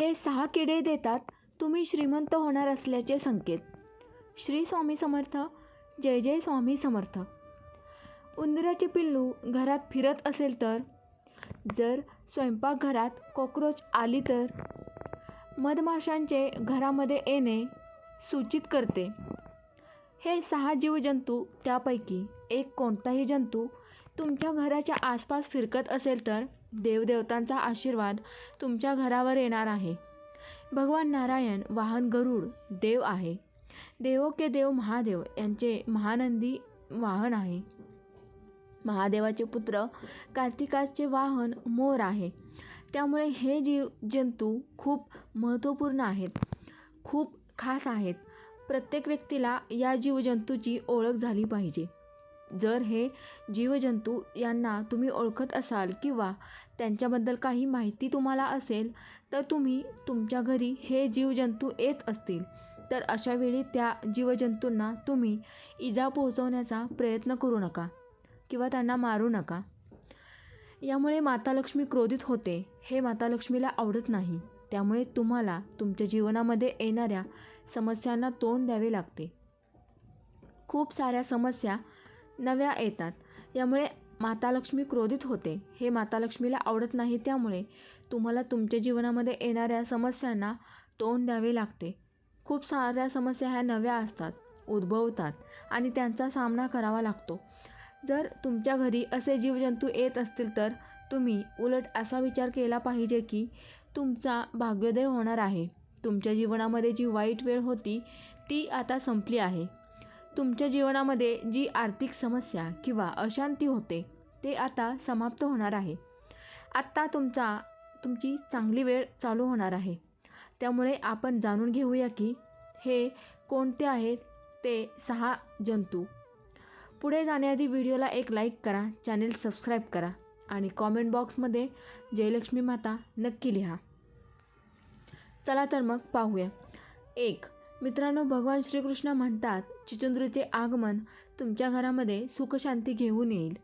हे सहा किडे देतात तुम्ही श्रीमंत होणार असल्याचे संकेत. श्री स्वामी समर्थ जय जय स्वामी समर्थ. उंदराचे पिल्लू घरात फिरत असेल तर? जर स्वयंपाकघरात कॉक्रोच आली तर? मधमाशांचे घरामध्ये येणे सूचित करते. हे सहा जीवजंतू त्यापैकी एक कोणताही जंतू तुमच्या घराच्या आसपास फिरकत असेल तर देवदेवतांचा आशीर्वाद तुमच्या घरावर येणार आहे. भगवान नारायण वाहन गरुड देव आहे. देवो के देव महादेव यांचे महानंदी वाहन आहे. महादेवाचे पुत्र कार्तिकाचे वाहन मोर आहे. त्यामुळे हे जीव जंतू खूप महत्त्वपूर्ण आहेत. खूप खास आहेत. प्रत्येक व्यक्तीला या जीवजंतूची ओळख झाली पाहिजे. जर हे जीवजंतू यांना तुम्ही ओळखत असाल किंवा त्यांच्याबद्दल काही माहिती तुम्हाला असेल तर तुम्ही तुमच्या घरी हे जीवजंतू येत असतील. तर अशावेळी त्या जीवजंतूंना तुम्ही इजा पोहोचवण्याचा प्रयत्न करू नका किंवा त्यांना मारू नका. यामुळे माता लक्ष्मी क्रोधित होते. हे माता लक्ष्मीला आवडत नाही. त्यामुळे तुम्हाला तुमच्या जीवनामध्ये येणाऱ्या समस्यांना तोंड द्यावे लागते. खूप साऱ्या समस्या नव्या येतात. यामुळे माता लक्ष्मी क्रोधित होते. हे माता लक्ष्मीला आवडत नाही त्यामुळे तुम्हाला तुमच्या जीवनामध्ये येणाऱ्या समस्यांना तोंड द्यावे लागते. खूप साऱ्या समस्या ह्या नव्या असतात उद्भवतात आणि त्यांचा सामना करावा लागतो. जर तुमच्या घरी असे जीवजंतू येत असतील तर तुम्ही उलट असा विचार केला पाहिजे की तुमचा भाग्योदय होणार आहे. तुमच्या जीवनामध्ये जी वाईट वेळ होती ती आता संपली आहे. तुमच्या जीवनामध्ये जी आर्थिक समस्या किंवा अशांती होते ते आता समाप्त होणार आहे. आत्ता तुमचा तुमची चांगली वेळ चालू होणार आहे. त्यामुळे आपण जाणून घेऊया की हे कोणते आहेत ते सहा जंतू. पुढे जाण्याआधी व्हिडिओला एक लाईक करा चॅनेल सबस्क्राईब करा आणि कॉमेंट बॉक्समध्ये जयलक्ष्मी माता नक्की लिहा. चला तर मग पाहूया. एक मित्रांनो भगवान श्रीकृष्ण म्हणतात चिचुंद्रीचे आगमन तुमच्या घरामध्ये सुखशांती घेऊन येईल.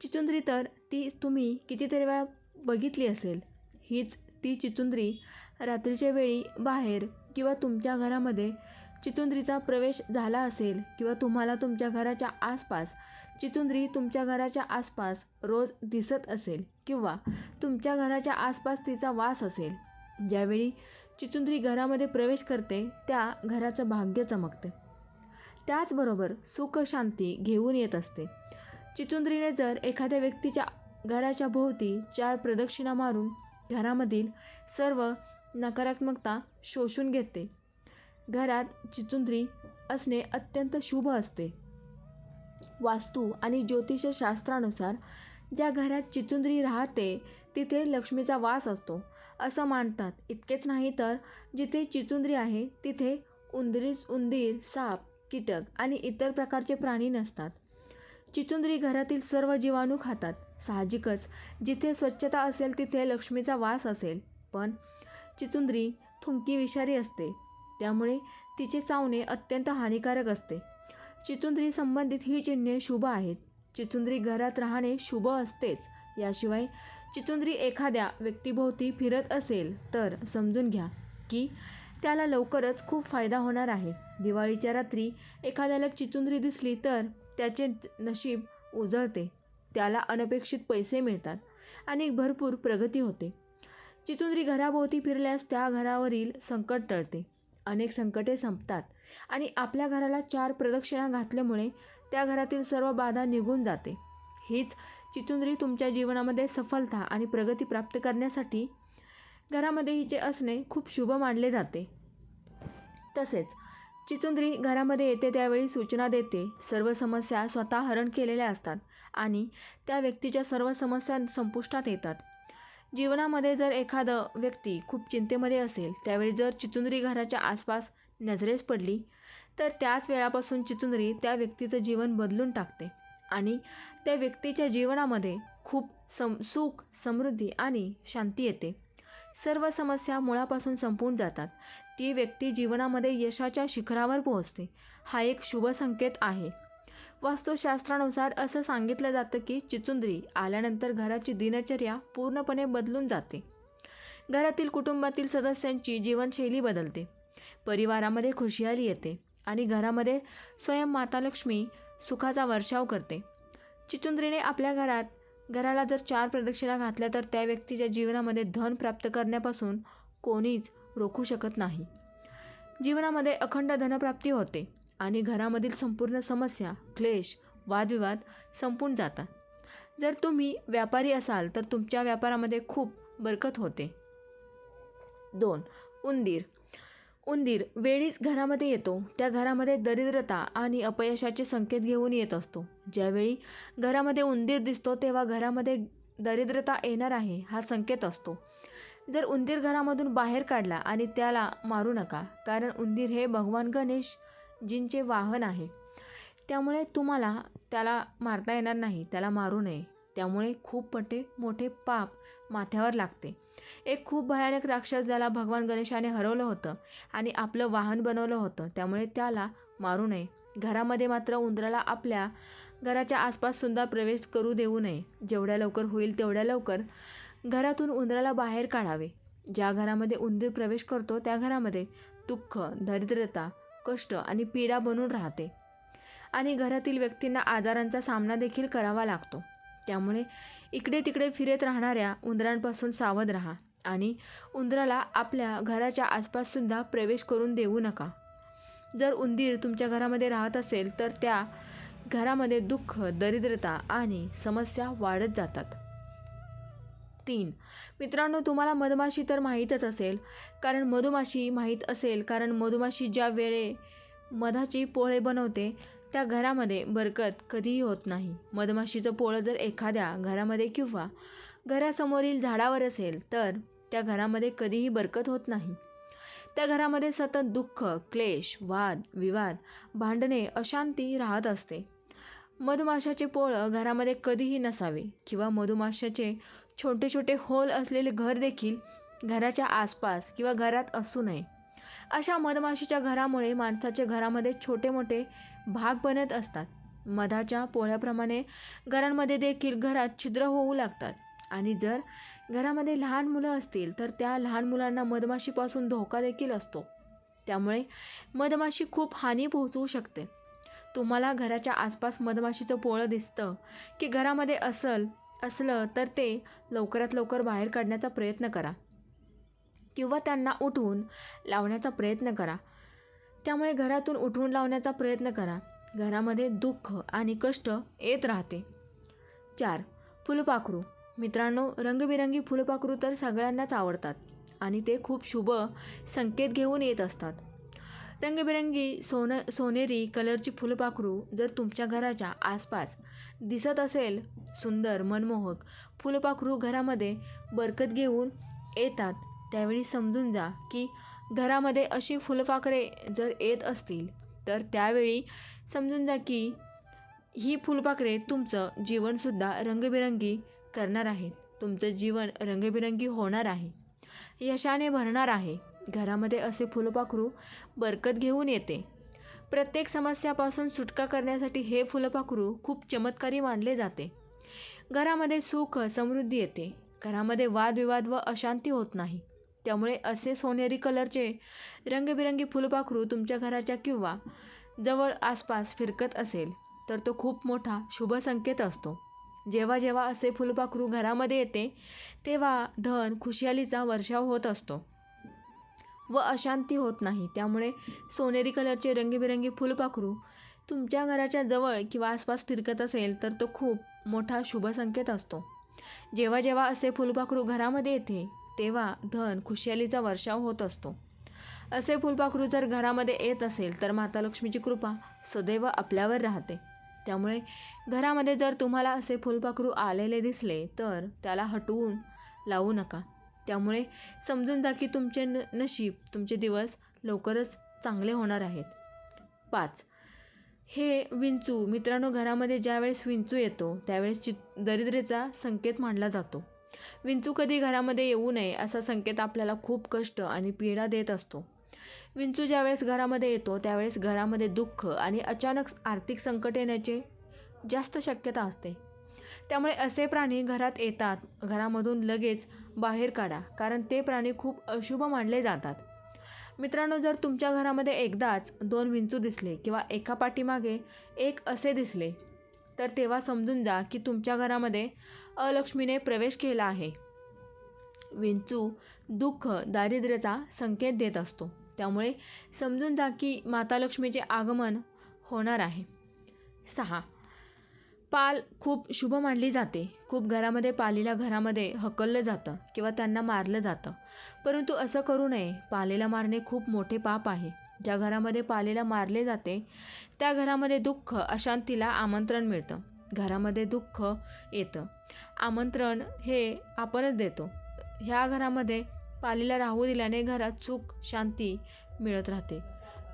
चिचुंद्री तर ती तुम्ही कितीतरी वेळा बघितली असेल. हीच ती चिचुंद्री रात्रीच्या वेळी बाहेर किंवा तुमच्या घरामध्ये चिचुंद्रीचा प्रवेश झाला असेल किंवा तुम्हाला तुमच्या घराच्या आसपास चिचुंद्री तुमच्या घराच्या आसपास रोज दिसत असेल किंवा तुमच्या घराच्या आसपास तिचा वास असेल. ज्यावेळी चिचुंद्री घरामध्ये प्रवेश करते त्या घराचं भाग्य चमकते. त्याचबरोबर सुखशांती घेऊन येत असते. चिचुंद्रीने जर एखाद्या व्यक्तीच्या घराच्या भोवती चार प्रदक्षिणा मारून घरामधील सर्व नकारात्मकता शोषून घेते घरात चिचुंद्री असणे अत्यंत शुभ असते. वास्तू आणि ज्योतिषशास्त्रानुसार ज्या घरात चिचुंद्री राहते तिथे लक्ष्मीचा वास असतो. असं मानतात. इतकेच नाही तर जिथे चिचुंद्री आहे तिथे उंदरीस उंदीर साप कीटक आणि इतर प्रकारचे प्राणी नसतात. चिचुंद्री घरातील सर्व जीवाणू खातात. साहजिकच जिथे स्वच्छता असेल तिथे लक्ष्मीचा वास असेल. पण चिचुंद्री थुंकी विषारी असते. त्यामुळे तिचे चावणे अत्यंत हानिकारक असते. चिचुंद्री संबंधित ही चिन्हे शुभ आहेत. चिचुंद्री घरात राहणे शुभ असतेच. याशिवाय चिचुंद्री एखाद्या व्यक्तीभोवती फिरत असेल तर समजून घ्या की त्याला लवकरच खूप फायदा होणार आहे. दिवाळीच्या रात्री एखाद्याला चिचुंद्री दिसली तर त्याचे नशीब उजळते. त्याला अनपेक्षित पैसे मिळतात आणि भरपूर प्रगती होते. चिचुंद्री घराभोवती फिरल्यास त्या घरावरील संकट टळते. अनेक संकटे संपतात आणि आपल्या घराला चार प्रदक्षिणा घातल्यामुळे त्या घरातील सर्व बाधा निघून जाते. हीच चितुंद्री तुमच्या जीवनामध्ये सफलता आणि प्रगती प्राप्त करण्यासाठी घरामध्ये हिचे असणे खूप शुभ मानले जाते. तसेच चिचुंद्री घरामध्ये येते त्यावेळी सूचना देते सर्व समस्या स्वतः हरण केलेल्या असतात आणि त्या व्यक्तीच्या सर्व समस्या संपुष्टात येतात. जीवनामध्ये जर एखादं व्यक्ती खूप चिंतेमध्ये असेल त्यावेळी जर चिचुंद्री घराच्या आसपास नजरेस पडली तर त्याच वेळापासून चिचुंद्री त्या व्यक्तीचं जीवन बदलून टाकते. आणि त्या व्यक्तीच्या जीवनामध्ये खूप सम सुख समृद्धी आणि शांती येते. सर्व समस्या मुळापासून संपून जातात. ती व्यक्ती जीवनामध्ये यशाच्या शिखरावर पोहोचते. हा एक शुभ संकेत आहे. वास्तुशास्त्रानुसार असं सांगितलं जातं की चिचुंद्री आल्यानंतर घराची दिनचर्या पूर्णपणे बदलून जाते. घरातील कुटुंबातील सदस्यांची जीवनशैली बदलते. परिवारामध्ये खुशहाली येते आणि घरामध्ये स्वयं माता लक्ष्मी सुखाचा वर्षाव करते. चिचुंद्रीने आपल्या घरात घराला जर चार प्रदक्षिणा घातल्या तर त्या व्यक्तीच्या जीवनामध्ये धन प्राप्त करण्यापासून कोणीच रोखू शकत नाही. जीवनामध्ये अखंड धनप्राप्ती होते आणि घरामधील संपूर्ण समस्या क्लेश वादविवाद संपून जातात. जर तुम्ही व्यापारी असाल तर तुमच्या व्यापारामध्ये खूप बरकत होते. दोन उंदीर. उंदीर वेळीच घरामध्ये येतो. त्या घरामध्ये दरिद्रता आणि अपयशाचे संकेत घेऊन येत असतो. ज्यावेळी घरामध्ये उंदीर दिसतो तेव्हा घरामध्ये दरिद्रता येणार आहे हा संकेत असतो. जर उंदीर घरामधून बाहेर काढला आणि त्याला मारू नका कारण उंदीर हे भगवान गणेश जींचे वाहन आहे. त्यामुळे तुम्हाला त्याला मारता येणार नाही त्याला मारू नये. त्यामुळे खूप पटे मोठे पाप माथ्यावर लागते. एक खूप भयानक राक्षस ज्याला भगवान गणेशाने हरवलं होतं आणि आपलं वाहन बनवलं होतं. त्यामुळे त्याला मारू नये. घरामध्ये मात्र उंदराला आपल्या घराच्या आसपास सुद्धा प्रवेश करू देऊ नये. जेवढ्या लवकर होईल तेवढ्या लवकर घरातून उंदराला बाहेर काढावे. ज्या घरामध्ये उंदीर प्रवेश करतो त्या घरामध्ये दुःख दरिद्रता कष्ट आणि पीडा बनून राहते. आणि घरातील व्यक्तींना आजारांचा सामना देखील करावा लागतो. त्यामुळे इकडे तिकडे फिरत राहणाऱ्या उंदरांपासून सावध राहा आणि उंदराला आपल्या घराच्या आसपाससुद्धा प्रवेश करून देऊ नका. जर उंदीर तुमच्या घरामध्ये राहत असेल तर त्या घरामध्ये दुःख दरिद्रता आणि समस्या वाढत जातात. तीन मित्रांनो तुम्हाला मधमाशी तर माहीतच असेल कारण मधुमाशी माहीत असेल कारण मधुमाशी ज्या वेळे मधाची पोळे बनवते त्या घरामध्ये बरकत कधीही होत नाही. मधमाशीचं पोळं जर एखाद्या घरामध्ये किंवा घरासमोरील झाडावर असेल तर त्या घरामध्ये कधीही बरकत होत नाही. त्या घरामध्ये सतत दुःख क्लेश वाद विवाद भांडणे अशांती राहत असते. मधमाशाचे पोळं घरामध्ये कधीही नसावे किंवा मधुमाशाचे छोटे छोटे होल असलेले घर देखील घराच्या आसपास किंवा घरात असू नये. अशा मधमाशीच्या घरामुळे माणसाचे घरामध्ये छोटे मोठे भाग बनत असतात. मधाच्या पोळ्याप्रमाणे घरांमध्ये देखील घरात छिद्र होऊ लागतात. आणि जर घरामध्ये लहान मुलं असतील तर त्या लहान मुलांना मधमाशीपासून धोका देखील असतो. त्यामुळे मधमाशी खूप हानी पोहोचवू शकते. तुम्हाला घराच्या आसपास मधमाशीचं पोळं दिसतं की घरामध्ये असल असलं तर ते लवकरात लवकर बाहेर काढण्याचा प्रयत्न करा. किंवा त्यांना उठवून लावण्याचा प्रयत्न करा. त्यामुळे घरातून उठवून लावण्याचा प्रयत्न करा. घरामध्ये दुःख आणि कष्ट येत राहते. चार फुलपाखरू. मित्रांनो रंगबिरंगी फुलपाखरू तर सगळ्यांनाच आवडतात आणि ते खूप शुभ संकेत घेऊन येत असतात. रंगबिरंगी सोन सोनेरी कलरची फुलपाखरू जर तुमच्या घराच्या आसपास दिसत असेल सुंदर मनमोहक फुलपाखरू घरामध्ये बरकत घेऊन येतात त्यावेळी समजून जा की घरामध्ये अशी फुलपाखरे जर येत असतील तर त्यावेळी समजून जा की ही फुलपाखरे तुमचं जीवनसुद्धा रंगबिरंगी करणार आहेत. तुमचं जीवन रंगबिरंगी होणार आहे. यशाने भरणार आहे. घरामध्ये असे फुलपाखरू बरकत घेऊन येते. प्रत्येक समस्यापासून सुटका करण्यासाठी हे फुलपाखरू खूप चमत्कारी मानले जाते. घरामध्ये सुख समृद्धी येते. घरामध्ये वादविवाद व अशांती होत नाही. त्यामुळे असे सोनेरी कलरचे रंगबिरंगी फुलपाखरू तुमच्या घराच्या किंवा जवळ आसपास फिरकत असेल तर तो खूप मोठा शुभ संकेत असतो. जेव्हा जेव्हा असे फुलपाखरू घरामध्ये येते तेव्हा धन खुशालीचा वर्षाव होत असतो व अशांती होत नाही. त्यामुळे सोनेरी कलरचे रंगीबिरंगी फुलपाखरू तुमच्या घराच्या जवळ किंवा आसपास फिरकत असेल तर तो खूप मोठा शुभ संकेत असतो. जेव्हा जेव्हा असे फुलपाखरू घरामध्ये येते तेव्हा धन खुशालीचा वर्षाव होत असतो. असे फुलपाखरू जर घरामध्ये येत असेल तर माता लक्ष्मीची कृपा सदैव आपल्यावर राहते. त्यामुळे घरामध्ये जर तुम्हाला असे फुलपाखरू आलेले दिसले तर त्याला हटवून लावू नका. त्यामुळे समजून जा की तुमचे न नशीब तुमचे दिवस लवकरच चांगले होणार आहेत. पाच. हे विंचू मित्रांनो घरामध्ये ज्यावेळेस विंचू येतो त्यावेळेस चि दरिद्रेचा संकेत मानला जातो. विंचू कधी घरामध्ये येऊ नये असा संकेत आपल्याला खूप कष्ट आणि पीडा देत असतो. विंचू ज्यावेळेस घरामध्ये येतो त्यावेळेस घरामध्ये दुःख आणि अचानक आर्थिक संकट येण्याचे जास्त शक्यता असते. त्यामुळे असे प्राणी घरात येतात. घरामधून लगेच बाहेर काढा कारण ते प्राणी खूप अशुभ मानले जातात. मित्रांनो जर तुमच्या घरामध्ये एकदाच दोन विंचू दिसले किंवा एका पाठीमागे एक असे दिसले तर तेव्हा समजून जा की तुमच्या घरामध्ये अलक्ष्मीने प्रवेश केला आहे. विंचू दुःख दारिद्र्याचा संकेत देत असतो. त्यामुळे समजून जा की माता लक्ष्मीचे आगमन होणार आहे. सहा. पाल खूप शुभ मानली जाते. खूप घरामध्ये पालीला घरामध्ये हकललं जातं किंवा त्यांना मारलं जातं. परंतु असं करू नये. पालेला मारणे खूप मोठे पाप आहे. ज्या घरामध्ये पालेला मारले जाते त्या घरामध्ये दुःख अशांतीला आमंत्रण मिळतं. घरामध्ये दुःख येतं. आमंत्रण हे आपणच देतो. ह्या घरामध्ये पालेला राहू दिल्याने घरात सुख शांती मिळत राहते.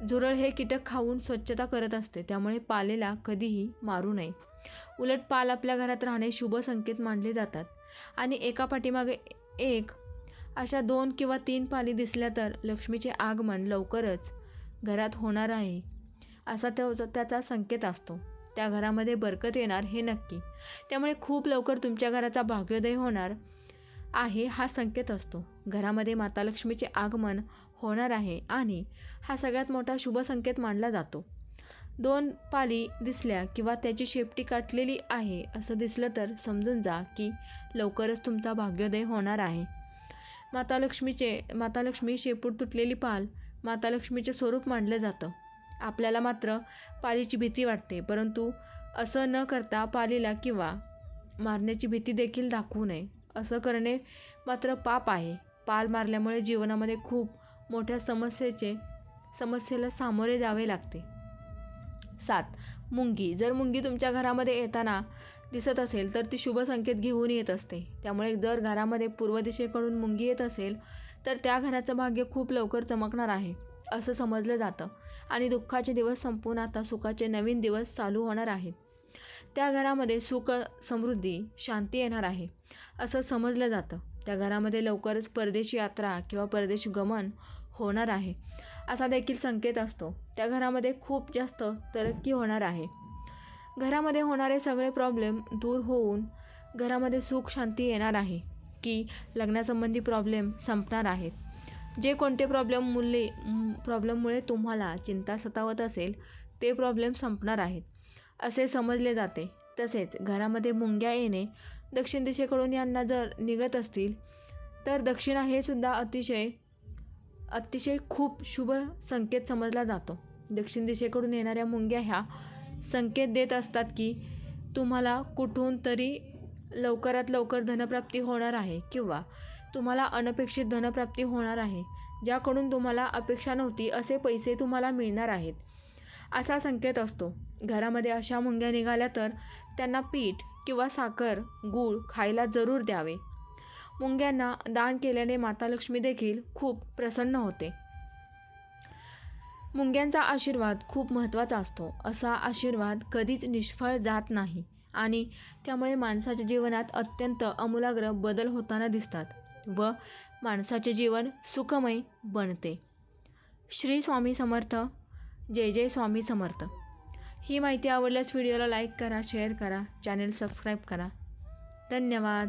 झुरळ हे कीटक खाऊन स्वच्छता करत असते त्यामुळे पालेला कधीही मारू नये. उलट पाल आपल्या घरात राहणे शुभ संकेत मानले जातात. आणि एका पाठीमागे एक अशा दोन किंवा तीन पाली दिसल्या तर लक्ष्मीचे आगमन लवकरच घरात होणार आहे. असा तो त्याचा संकेत असतो. त्या घरामध्ये बरकत येणार हे नक्की. त्यामुळे खूप लवकर तुमच्या घराचा भाग्योदय होणार आहे हा संकेत असतो. घरामध्ये माता लक्ष्मीचे आगमन होणार आहे आणि हा सगळ्यात मोठा शुभ संकेत मानला जातो. दोन पाली दिसल्या किंवा त्याची शेपटी काटलेली आहे असं दिसलं तर समजून जा की लवकरच तुमचा भाग्योदय होणार आहे. माता लक्ष्मीचे माता लक्ष्मी शेपूट तुटलेली पाल माता लक्ष्मीचे स्वरूप मानलं जातं. आपल्याला मात्र पालीची भीती वाटते परंतु असं न करता पालीला किंवा मारण्याची भीती देखील दाखवू नये. असं करणे मात्र पाप आहे. पाल मारल्यामुळे जीवनामध्ये खूप मोठ्या समस्येचे समस्येला सामोरे जावे लागते. सात. मुंगी. जर मुंगी तुमच्या घरामध्ये येताना दिसत असेल तर ती शुभ संकेत घेऊन येत असते. त्यामुळे जर घरामध्ये पूर्व दिशेकडून मुंगी येत असेल तर त्या घराचं भाग्य खूप लवकर चमकणार आहे असं समजलं जातं. आणि दुःखाचे दिवस संपून आता सुखाचे नवीन दिवस चालू होणार आहेत. त्या घरामध्ये सुख समृद्धी शांती येणार आहे असं समजलं जातं. त्या घरामध्ये लवकरच परदेशी यात्रा किंवा परदेशी गमन होणार आहे असा देखील संकेत असतो. त्या घरामध्ये खूप जास्त तरक्की होणार आहे. घरामध्ये होणारे सगळे प्रॉब्लेम दूर होऊन घरामध्ये सुख शांती येणार आहे. की लग्नासंबंधी प्रॉब्लेम संपणार आहेत. जे कोणते प्रॉब्लेम मुले प्रॉब्लेममुळे तुम्हाला चिंता सतावत असेल ते प्रॉब्लेम संपणार आहेत. असे समजले जाते. तसेच घरामध्ये मुंग्या येणे दक्षिण दिशेकडून यांना जर निघत असतील तर दक्षिणा हे सुद्धा अतिशय अतिशय खूप शुभ संकेत समजला जातो. दक्षिण दिशेकडून येणाऱ्या मुंग्या ह्या संकेत देत असतात की तुम्हाला कुठून तरी लवकरात लवकर धनप्राप्ती होणार आहे किंवा तुम्हाला अनपेक्षित धनप्राप्ती होणार आहे ज्याकडून तुम्हाला अपेक्षा नव्हती असे पैसे तुम्हाला मिळणार आहेत. असा संकेत असतो. घरामध्ये अशा मुंग्या निघाल्या तर त्यांना पीठ किंवा साखर गूळ खायला जरूर द्यावे. मुंग्यांना दान केल्याने माता लक्ष्मी देखील खूप प्रसन्न होते. मुंग्यांचा आशीर्वाद खूप महत्त्वाचा असतो. असा आशीर्वाद कधीच निष्फळ जात नाही. आणि त्यामुळे माणसाच्या जीवनात अत्यंत अमूलाग्र बदल होताना दिसतात व माणसाचे जीवन सुखमय बनते. श्री स्वामी समर्थ. जय जय स्वामी समर्थ. ही माहिती आवडल्यास व्हिडिओला लाईक करा शेअर करा चॅनेल सबस्क्राईब करा. धन्यवाद.